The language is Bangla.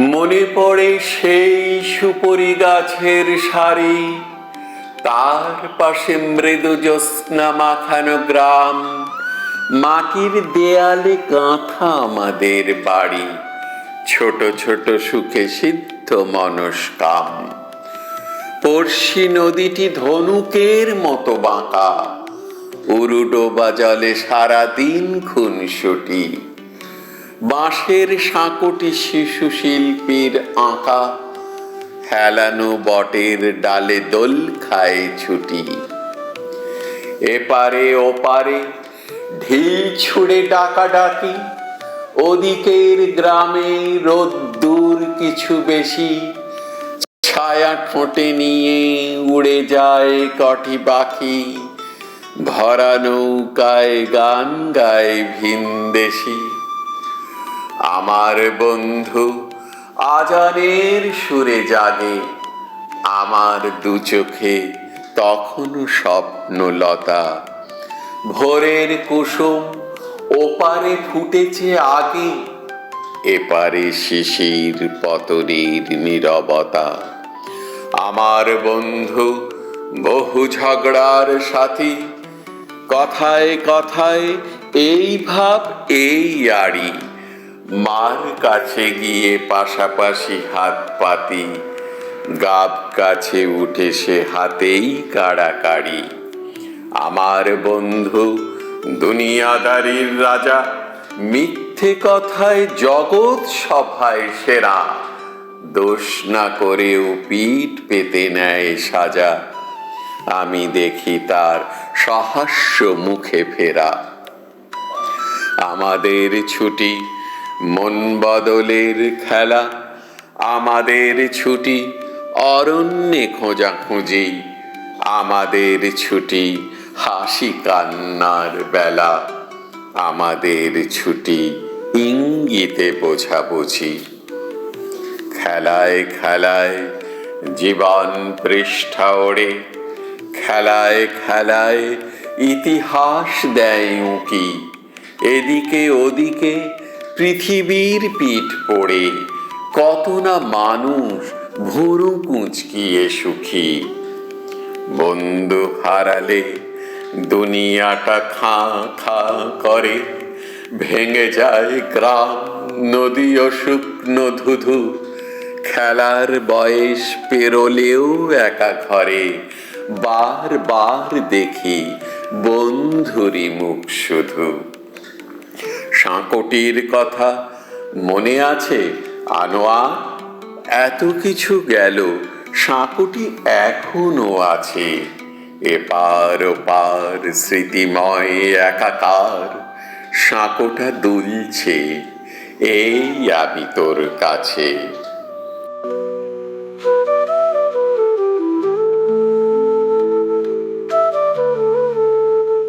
মনে পড়ে সেই সুপরি গাছের সারি। তার পাশে মৃদু জ্যোৎস্না মাখানো গ্রাম। মাটির দেয়ালে গাঁথা আমাদের বাড়ি। ছোট ছোট সুখে সিদ্ধ মনস্কাম পড়শি নদীটি ধনুকের মতো বাঁকা। উরুডো বাজালে সারাদিন খুনসুটি। বাঁশের সাঁকোটি শিশু শিল্পীর আঁকা। হেলানো বটের ডালে দোল খায় ছুটি। এপারে ওপারে ঢিল ছুড়ে ডাকা ডাকি ওদিকের গ্রামে রোদ্দুর কিছু বেশি। ছায়া ঠোঁটে নিয়ে উড়ে যায় কটি পাখি। ভরা নৌকায় গান গায় ভিনদেশি। আমার বন্ধু, আজানের সুরে জাগে আমার দু চোখে তখনও স্বপ্নলতা। ভোরের কুসুম ওপারে ফুটেছে আগে, এপারে শিশির পতনের নীরবতা। আমার বন্ধু, বহু ঝগড়ার সাথী, কথায় কথায় এই ভাব, এই আড়ি। মার কাছে গিয়ে পাশাপাশি হাত পাতি, গাব কাছে উঠে সে হাতেই কাড়াকাড়ি। আমার বন্ধু, দুনিয়াদারির রাজা, মিথ্যে কথায় জগৎ সভায় সেরা। দোষ না করেও পিঠ পেতে নেয় সাজা। আমি দেখি তার সহাস্য মুখে ফেরা। আমাদের ছুটি মন বদলের খেলা, আমাদের ছুটি, অরণ্যে খোঁজাখুঁজি, আমাদের ছুটি, হাসি কান্নার বেলা, আমাদের ছুটি, ইঙ্গিতে বোঝাবুঝি। খেলায় খেলায় জীবন পৃষ্ঠা ওড়ে, খেলায় খেলায় ইতিহাস দেয় উঁকি, এদিকে ওদিকে পৃথিবীর পিঠ পড়ে, কত না মানুষ ভুরু কুঁচকিয়ে সুখী। বন্ধু হারালে, দুনিয়াটা খাঁ খাঁ করে, ভেঙে যায় গ্রাম, নদী ও শুকনো ধুধু। খেলার বয়স পেরোলেও একা ঘরে বার বার দেখি বন্ধুরি মুখ শুধু। সাঁকটির কথা মনে আছে? আনোয়া এত কিছু গেল, সাঁকটি এখনও আছে। এপার ওপার স্মৃতিময় একাকার সাঁকোটা দুলছে, এই আমি তোর কাছে।